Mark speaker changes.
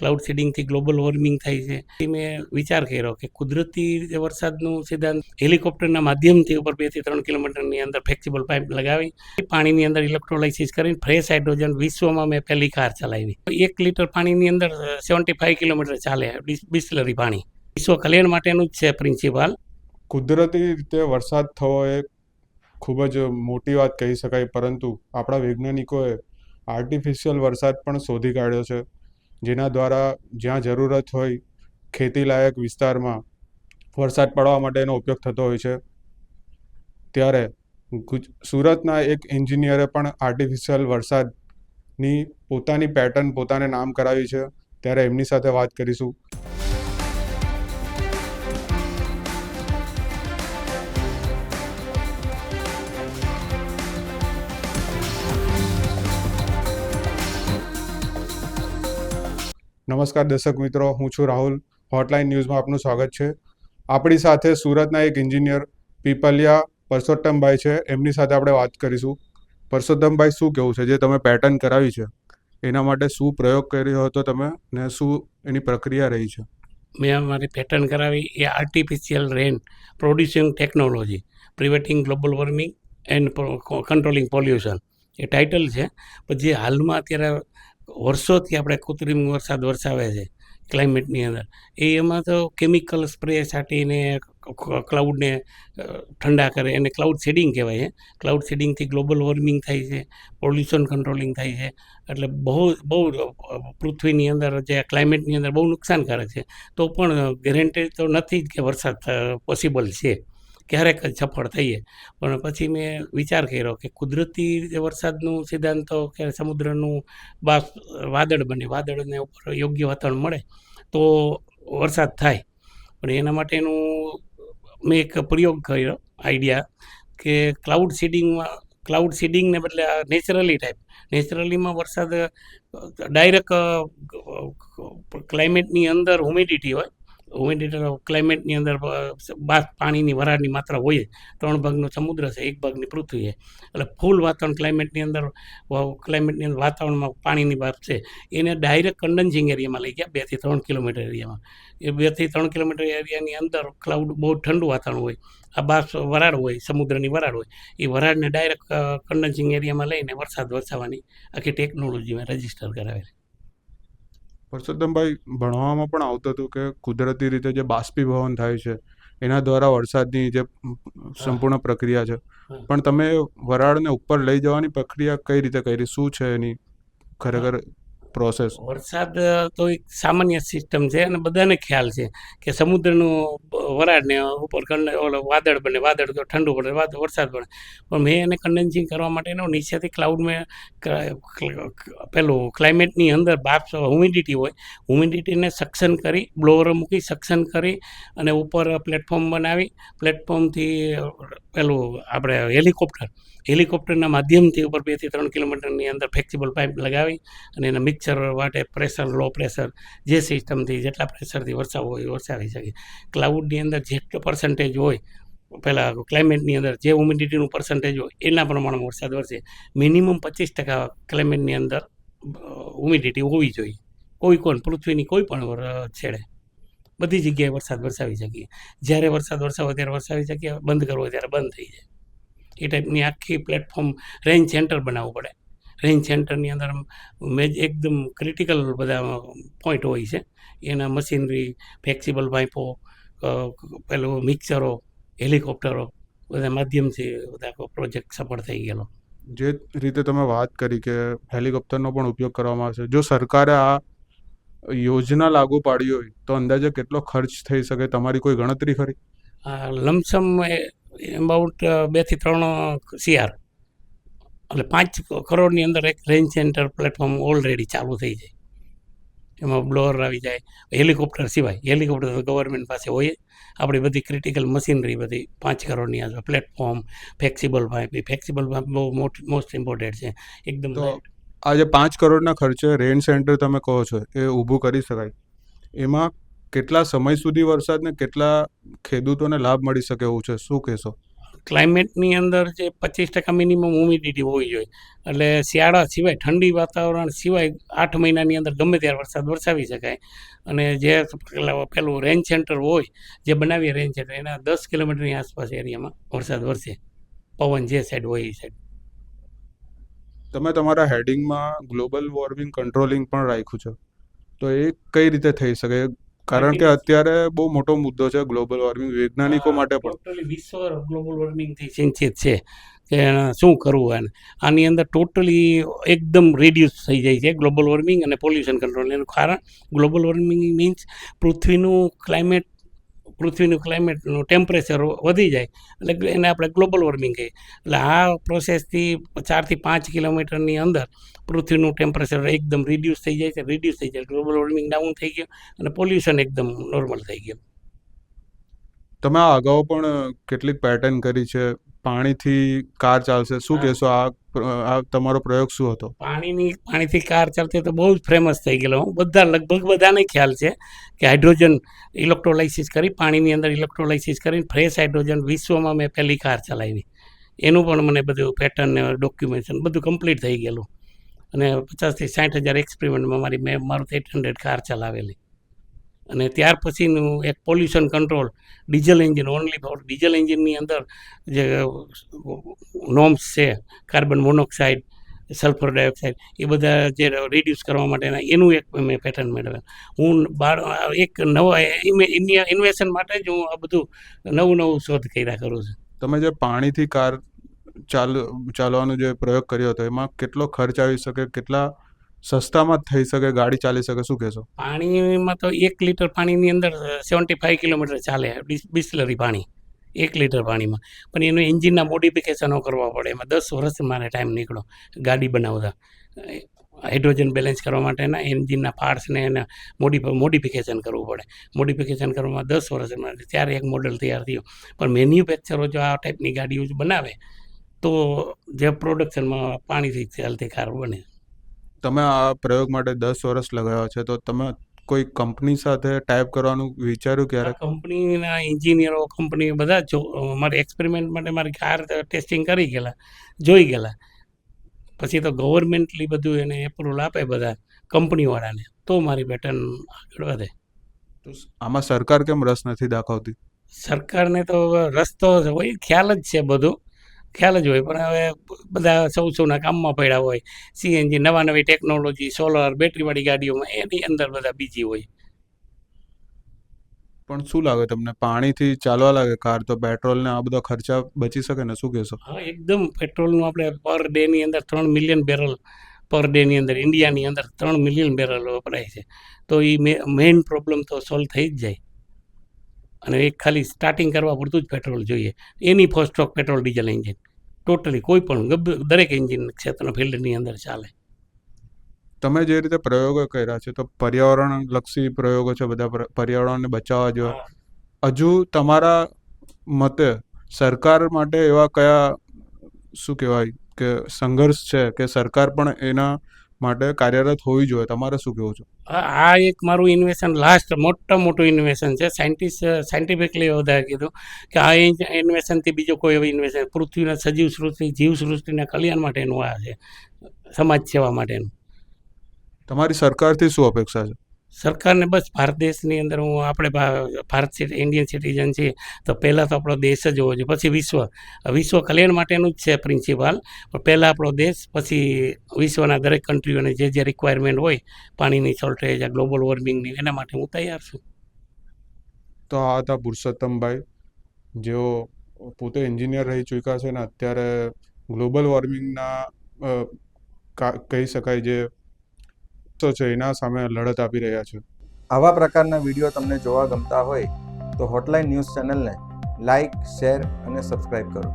Speaker 1: Cloud સીડિંગથી global warming થાય છે. મેં વિચાર કર્યો કે કુદરતી વરસાદનું સિદ્ધાંત હેલિકોપ્ટરના માધ્યમથી ઉપર બેથી ત્રણ કિલોમીટરની અંદર ફ્લેક્સિબલ પાઇપ લગાવી પાણીની અંદર ઇલેક્ટ્રોલાઇસિસ કરીને ફ્રેશ હાઇડ્રોજન વિશ્વમાં મેં પહેલી કાર ચલાવી. એક લીટર પાણીની અંદર સેવન્ટી ફાઇવ કિલોમીટર ચાલે બિસ્લરી પાણી. વિશ્વ કલ્યાણ માટેનું જ છે પ્રિન્સિપાલ
Speaker 2: કુદરતી રીતે વરસાદ થવો એ ખૂબ જ મોટી વાત કહી શકાય, પરંતુ આપણા વૈજ્ઞાનિકોએ આર્ટિફિશિયલ વરસાદ પણ શોધી કાઢ્યો છે. જેના દ્વારા જ્યાં જરૂરત હોય ખેતીલાયક વિસ્તારમાં વરસાદ પડવા માટેનો ઉપયોગ થતો હોય છે. ત્યારે સુરતના એક એન્જિનિયરે પણ આર્ટિફિશિયલ વરસાદની પોતાની પેટર્ન પોતાને નામ કરાવી છે. ત્યારે એમની સાથે વાત કરીશું. નમસ્કાર દર્શક મિત્રો, હું છું રાહુલ. હોટલાઇન ન્યૂઝમાં આપનું સ્વાગત છે. આપણી સાથે સુરતના એક એન્જિનિયર પીપલિયા પરસોત્તમભાઈ છે. એમની સાથે આપણે વાત કરીશું. પરસોત્તમભાઈ, શું કેવું છે? જે તમે પેટર્ન કરાવી છે, એના માટે શું પ્રયોગ કર્યો હતો તમે ને શું એની પ્રક્રિયા રહી છે?
Speaker 1: મેં અમારી પેટર્ન કરાવી. એ artificial rain producing technology preventing global warming and controlling pollution A title છે. પણ જે હાલમાં અત્યારે વર્ષોથી આપણે કૃત્રિમ વરસાદ વરસાવે છે ક્લાઇમેટની અંદર. એ એમાં તો કેમિકલ સ્પ્રે છાંટીને ક્લાઉડને ઠંડા કરે. એને ક્લાઉડ શેડિંગ કહેવાય છે ક્લાઉડ શેડિંગથી ગ્લોબલ વોર્મિંગ થાય છે પોલ્યુશન કંટ્રોલિંગ થાય છે. એટલે બહુ બહુ પૃથ્વીની અંદર જે ક્લાઇમેટની અંદર બહુ નુકસાનકારક છે. તો પણ ગેરંટી તો નથી જ કે વરસાદ પોસિબલ છે. ક્યારેક જ સફળ થઈએ. પણ પછી મેં વિચાર કર્યો કે કુદરતી વરસાદનું સિદ્ધાંત કે સમુદ્રનું બાષ્પ વાદળ બને, વાદળને ઉપર યોગ્ય વાતાવરણ મળે, તો વરસાદ થાય. પણ એના માટેનું મેં એક પ્રયોગ કર્યો, આઈડિયા, કે ક્લાઉડ સીડિંગમાં, ક્લાઉડ સીડિંગને બદલે આ નેચરલી ટાઈપ, નેચરલીમાં વરસાદ ડાયરેક્ટ ક્લાઇમેટની અંદર હ્યુમિડિટી હોય હ્યુમિડિટી ક્લાઇમેટની અંદર બાષ્પ પાણીની વરાળની માત્રા હોય ત્રણ ભાગનો સમુદ્ર છે, એક ભાગની પૃથ્વી છે. એટલે ફૂલ વાતાવરણ ક્લાઇમેટની અંદર ક્લાઇમેટની અંદર વાતાવરણમાં પાણીની બાષ્પ છે. એને ડાયરેક્ટ કન્ડન્સિંગ એરિયામાં લઈ ગયા બેથી ત્રણ કિલોમીટર એરિયામાં એ બેથી ત્રણ કિલોમીટર એરિયાની અંદર ક્લાઉડ બહુ ઠંડુ વાતાવરણ હોય. આ બાષ્પ વરાળ હોય, સમુદ્રની વરાળ હોય. એ વરાળને ડાયરેક્ટ કન્ડન્સિંગ એરિયામાં લઈને વરસાદ વરસાવવાની આખી ટેકનોલોજીમાં રજિસ્ટર કરાવેલી.
Speaker 2: પરસોત્તમભાઈ ભણવામાં પણ આવતું હતું કે કુદરતી રીતે જે બાષ્પીભવન થાય છે એના દ્વારા વરસાદની જે સંપૂર્ણ પ્રક્રિયા છે. પણ તમે વરાળને ઉપર લઈ જવાની પ્રક્રિયા કઈ રીતે કરી? શું છે એની ખરેખર પ્રોસેસ
Speaker 1: વરસાદ તો એક સામાન્ય સિસ્ટમ છે અને બધાને ખ્યાલ છે કે સમુદ્રનું વરાળને ઉપર કંડ ઓલો વાદળ બને, વાદળ તો ઠંડુ પડે, વાદ- વરસાદ પડે. પણ મેં એને કન્ડેન્સિંગ કરવા માટેનો નીચેથી ક્લાઉડ મેં પેલું ક્લાઇમેટની અંદર બાપ હ્યુમિડિટી હોય હ્યુમિડિટીને સક્શન કરી બ્લોવર મૂકી સક્શન કરી અને ઉપર પ્લેટફોર્મ બનાવી પ્લેટફોર્મથી પેલું આપણે હેલિકોપ્ટર હેલિકોપ્ટરના માધ્યમથી ઉપર બેથી ત્રણ કિલોમીટરની અંદર ફ્લેક્સિબલ પાઇપ લગાવી અને એના મિક્સર માટે પ્રેશર લો પ્રેશર જે સિસ્ટમથી જેટલા પ્રેશરથી વરસાવ હોય વરસાવી શકે. ક્લાઉડની અંદર જેટલો પર્સન્ટેજ હોય પહેલાં ક્લાઇમેટની અંદર જે હ્યુમિડિટીનું પર્સન્ટેજ હોય, એના પ્રમાણમાં વરસાદ વરસે. મિનિમમ પચીસ ટકા ક્લાઇમેટની અંદર હ્યુમિડિટી હોવી જોઈએ. કોઈ પણ પૃથ્વીની કોઈ પણ છેડે. બધી જગ્યાએ વરસાદ વરસાવી શકીએ. જ્યારે વરસાદ વરસાવો ત્યારે વરસાવી શકીએ, બંધ કરવો ત્યારે બંધ થઈ જાય. એ ટાઈપની આખી પ્લેટફોર્મ રેન્જ સેન્ટર બનાવવું પડે. રેન્જ સેન્ટરની અંદર મેજ એકદમ ક્રિટિકલ બધા પોઈન્ટ હોય છે. એના મશીનરી ફ્લેક્સિબલ પાઇપો પેલું મિક્સરો હેલિકોપ્ટરો બધા માધ્યમથી બધા પ્રોજેક્ટ સફળ થઈ ગયેલો.
Speaker 2: જે રીતે તમે વાત કરી કે હેલિકોપ્ટરનો પણ ઉપયોગ કરવામાં આવશે જો સરકારે આ યોજના લાગુ પાડી હોય તો અંદાજે કેટલો ખર્ચ થઈ શકે? તમારી કોઈ ગણતરી ખરી?
Speaker 1: લમસમ એબાઉટ બેથી ત્રણ સીઆર. એટલે પાંચ કરોડની અંદર એક રેન્જ સેન્ટર પ્લેટફોર્મ ઓલરેડી ચાલુ થઈ જાય. એમાં બ્લોર આવી જાય. હેલિકોપ્ટર સિવાય હેલિકોપ્ટર તો ગવર્મેન્ટ પાસે હોય આપણી બધી ક્રિટિકલ મશીનરી બધી પાંચ કરોડની આસપાસ platform flexible pipe flexible pipe બહુ મોસ્ટ ઇમ્પોર્ટન્ટ છે. એકદમ
Speaker 2: તો આ પાંચ કરોડના ખર્ચે રેન સેન્ટર તમે કહો છો એ ઊભું કરી શકાય. એમાં કેટલા સમય સુધી વરસાદને કેટલા ખેડૂતોને લાભ મળી શકે એવું છે? શું કહેશો?
Speaker 1: ક્લાઇમેટની અંદર જે પચીસ ટકા મિનિમમ હ્યુમિડિટી હોવી જોઈએ. એટલે શિયાળા સિવાય ઠંડી વાતાવરણ સિવાય આઠ મહિનાની અંદર ગમે ત્યારે વરસાદ વરસાવી શકાય. અને જે પેલા રેન્જ સેન્ટર હોય, જે બનાવીએ રેન્જ સેન્ટર એના દસ કિલોમીટરની આસપાસ એરિયામાં વરસાદ વરસે. પવન જે સાઈડ હોય એ સાઈડ
Speaker 2: તમે તમારા હેડિંગમાં ગ્લોબલ વોર્મિંગ કંટ્રોલિંગ પણ રાખ્યું છે. તો એ કઈ રીતે થઈ શકે? કારણ કે અત્યારે બહુ મોટો મુદ્દો છે ગ્લોબલ વોર્મિંગ વૈજ્ઞાનિકો માટે પણ.
Speaker 1: ટોટલી વિશ્વ ગ્લોબલ વોર્મિંગથી ચિંતિત છે કે શું કરવું એને આની અંદર ટોટલી એકદમ રિડ્યુસ થઈ જાય છે ગ્લોબલ વોર્મિંગ અને પોલ્યુશન કંટ્રોલ એનું કારણ ગ્લોબલ વોર્મિંગ મીન્સ પૃથ્વીનું ક્લાઇમેટ પૃથ્વીનું ક્લાઇમેટનું ટેમ્પરેચર વધી જાય, એટલે એને આપણે ગ્લોબલ વોર્મિંગ કહીએ. એટલે આ પ્રોસેસથી ચારથી પાંચ કિલોમીટરની અંદર પૃથ્વીનું ટેમ્પરેચર એકદમ રિડ્યુસ થઈ જાય છે રિડ્યુસ થઈ જાય. ગ્લોબલ વોર્મિંગ ડાઉન થઈ ગયું અને પોલ્યુશન એકદમ નોર્મલ થઈ ગયું.
Speaker 2: તમે આ અગાઉ પણ કેટલીક પેટર્ન કરી છે? પાણીથી કાર ચાલશે. શું કહેશો? આ આ તમારો પ્રયોગ શું હતો?
Speaker 1: પાણીની પાણીથી કાર ચાલતી તો બહુ જ ફેમસ થઈ ગયેલો હું. બધા લગભગ બધાને ખ્યાલ છે કે હાઇડ્રોજન ઇલેક્ટ્રોલાઇસિસ કરી પાણીની અંદર ઇલેક્ટ્રોલાઇસિસ કરીને ફ્રેશ હાઇડ્રોજન વિશ્વમાં મેં પહેલી કાર ચલાવી. એનું પણ મને બધું પેટર્ન ને ડોક્યુમેન્ટેશન બધું કમ્પ્લીટ થઈ ગયેલું. અને પચાસથી સાઠ હજાર એક્સપેરિમેન્ટમાં મારી મેં મારું એટ હંડ્રેડ કાર ચલાવેલી. અને ત્યાર પછીનું એક pollution control diesel engine only for diesel એન્જિનની અંદર જે નોમ્સ છે કાર્બન મોનોક્સાઇડ સલ્ફર ડાયોક્સાઇડ એ બધા જે રિડ્યુસ કરવા માટેના એનું એક મેં પેટર્ન મેળવેલ. હું બાર, એક નવા ઇન્વેશન માટે જ હું આ બધું નવું નવું શોધ કર્યા કરું છું.
Speaker 2: તમે જે પાણીથી કાર ચાલ, ચાલવાનો જે પ્રયોગ કર્યો હતો, એમાં કેટલો ખર્ચ આવી શકે, કેટલા સસ્તામાં થઈ શકે, ગાડી ચાલી શકે, શું કહેશો?
Speaker 1: પાણીમાં તો એક લીટર પાણીની અંદર સેવન્ટી ફાઈવ કિલોમીટર ચાલે બિસ્લરી પાણી, એક લીટર પાણીમાં. પણ એનું એન્જિનના મોડિફિકેશનો કરવા પડે, એમાં દસ વર્ષ મારે ટાઈમ નીકળો ગાડી બનાવતા. હાઇડ્રોજન બેલેન્સ કરવા માટેના એન્જિનના પાર્ટ્સને એને મોડિફ, મોડિફિકેશન કરવું પડે. મોડિફિકેશન કરવામાં દસ વર્ષ માટે ત્યારે એક મોડલ તૈયાર થયું. પણ મેન્યુફેક્ચરો જો આ ટાઈપની ગાડીઓ જ બનાવે, તો જે પ્રોડક્શનમાં પાણીથી ચાલતી કાર બને.
Speaker 2: તમે આ પ્રયોગ માટે દસ વર્ષ લગાવ્યા છે તો તમે કોઈ કંપની સાથે ટાઈપ કરવાનું વિચાર્યું ક્યારે
Speaker 1: કંપનીના એન્જિનિયરો કંપની બધા જો મારે એક્સપેરિમેન્ટ માટે મારી કાર ટેસ્ટિંગ કરી ગયેલા જોઈ ગયેલા. પછી તો ગવર્મેન્ટલી બધું એને એપ્રુવલ આપે બધા કંપનીવાળાને તો મારી પેટર્ન આગળ વધે.
Speaker 2: તો આમાં સરકાર કેમ રસ નથી દાખવતી?
Speaker 1: સરકારને તો રસ તો હોય ખ્યાલ જ છે બધું. ખ્યાલ જ હોય પણ હવે બધા સૌ સૌના કામમાં પડ્યા હોય. સીએનજી નવા નવી ટેકનોલોજી સોલર બેટરીવાળી ગાડીઓમાં એની અંદર બધા બીજી હોય.
Speaker 2: પણ શું લાગે તમને? પાણીથી ચાલવા લાગે? કાર તો પેટ્રોલ ને આ બધા ખર્ચા બચી શકે ને? શું કહેશો?
Speaker 1: હા એકદમ. પેટ્રોલનું આપણે પર ડેની અંદર ત્રણ મિલિયન બેરલ પર ડેની અંદર ઇન્ડિયાની અંદર ત્રણ મિલિયન બેરલ વપરાય છે. તો એ મેઇન પ્રોબ્લેમ તો સોલ્વ થઈ જ જાય. અને એક ખાલી સ્ટાર્ટિંગ કરવા પૂરતું જ પેટ્રોલ જોઈએ. એની first stock petrol diesel engine totally કોઈ પણ દરેક એન્જિન ક્ષેત્રના ફિલ્ડની અંદર ચાલે.
Speaker 2: તમે જે રીતે પ્રયોગો કર્યા છે તો પર્યાવરણ લક્ષી પ્રયોગો છે બધા પર્યાવરણને બચાવવા જોઈએ હજુ તમારા મતે સરકાર માટે એવા કયા શું કહેવાય કે સંઘર્ષ છે કે સરકાર પણ એના માટે કાર્યરત હોવી જોઈએ. તમારે શું કહેવું છે?
Speaker 1: આ એક મારું ઇન્વેશન લાસ્ટ મોટા મોટું ઇન્વેશન છે. સાયન્ટિસ્ટ સાયન્ટિફિકલી વધારે કીધું કે આ ઇન્વેશનથી બીજો કોઈ એવું ઇન્વેશન પૃથ્વીના સજીવ સૃષ્ટિ જીવ સૃષ્ટિના કલ્યાણ માટેનું આ છે. સમાજ સેવા માટેનું.
Speaker 2: તમારી સરકારથી શું અપેક્ષા છે?
Speaker 1: સરકારને બસ ભારત દેશની અંદર હું આપણે ભારત સિટ ઇન્ડિયન સિટીઝન છીએ, તો પહેલાં તો આપણો દેશ જ હોવો જોઈએ. પછી વિશ્વ. વિશ્વ કલ્યાણ માટેનું જ છે પ્રિન્સિપાલ પણ પહેલાં આપણો દેશ, પછી વિશ્વના દરેક કન્ટ્રીઓને જે જે રિક્વાયરમેન્ટ હોય, પાણીની શોર્ટેજ આ ગ્લોબલ વોર્મિંગની એના માટે હું તૈયાર છું.
Speaker 2: તો આ હતા પુરુષોત્તમભાઈ. જેઓ પોતે એન્જિનિયર રહી ચૂક્યા છે ને અત્યારે ગ્લોબલ વોર્મિંગના કહી શકાય જે તો છે, એના સામે લડત આપી રહ્યા છે.
Speaker 3: આવા પ્રકારના વીડિયો તમને જોવા ગમતા હોય તો હોટલાઇન ન્યૂઝ ચેનલને લાઇક શેર અને સબસ્ક્રાઇબ કરો.